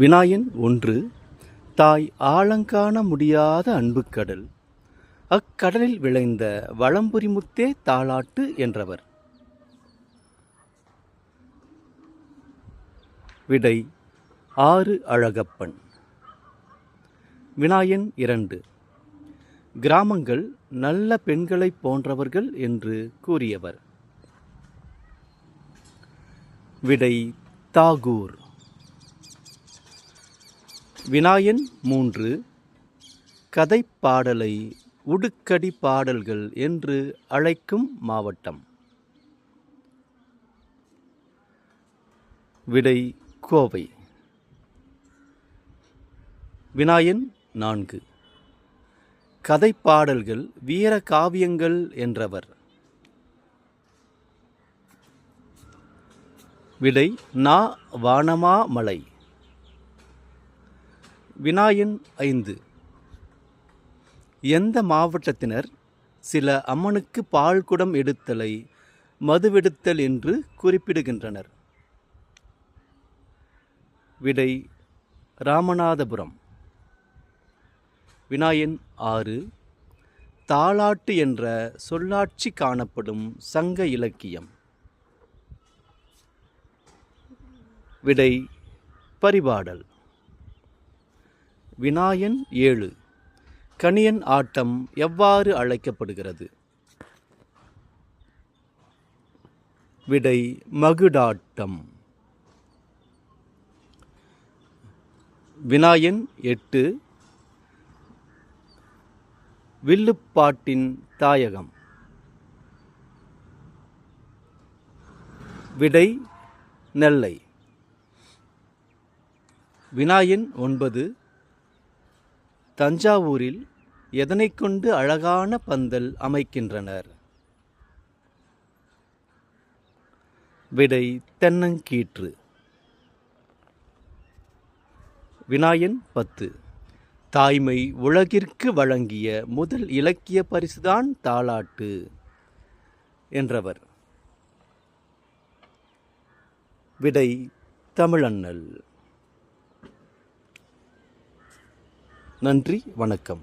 வினாயன் ஒன்று தாய் ஆழங்காண முடியாத அன்புக்கடல். அக்கடலில் விளைந்த வளம்புரிமுத்தே தாளாட்டு என்றவர். விடை ஆறு அழகப்பன். வினாயன் இரண்டு கிராமங்கள் நல்ல பெண்களைப் போன்றவர்கள் என்று கூறியவர். விடை தாகூர். வினாயன் மூன்று கதைப்பாடலை உடுக்கடி பாடல்கள் என்று அழைக்கும் மாவட்டம். விடை கோவை. வினாயன் நான்கு கதைப்பாடல்கள் வீர காவியங்கள் என்றவர். விடை நா வானமாமலை. வினாயன் ஐந்து. எந்த மாவட்டத்தினர் சில அம்மனுக்கு பால் குடம் எடுத்தலை மதுவெடுத்தல் என்று குறிப்பிடுகின்றனர்? விடை ராமநாதபுரம். வினாயன் ஆறு. தாலாட்டு என்ற சொல்லாட்சி காணப்படும் சங்க இலக்கியம். விடை பரிபாடல். வினாயன் ஏழு. கணியன் ஆட்டம் எவ்வாறு அழைக்கப்படுகிறது? விடை மகுடாட்டம். வினாயன் எட்டு. வில்லுப்பாட்டின் தாயகம். விடை நெல்லை. வினாயன் ஒன்பது. தஞ்சாவூரில் எதனைக் கொண்டு அழகான பந்தல் அமைக்கின்றனர்? விடை தென்னங்கீற்று. வினாயன் பத்து. தாய்மை உலகிற்கு வழங்கிய முதல் இலக்கிய பரிசுதான் தாலாட்டு என்றவர். விடை தமிழண்ணல். நன்றி வணக்கம்.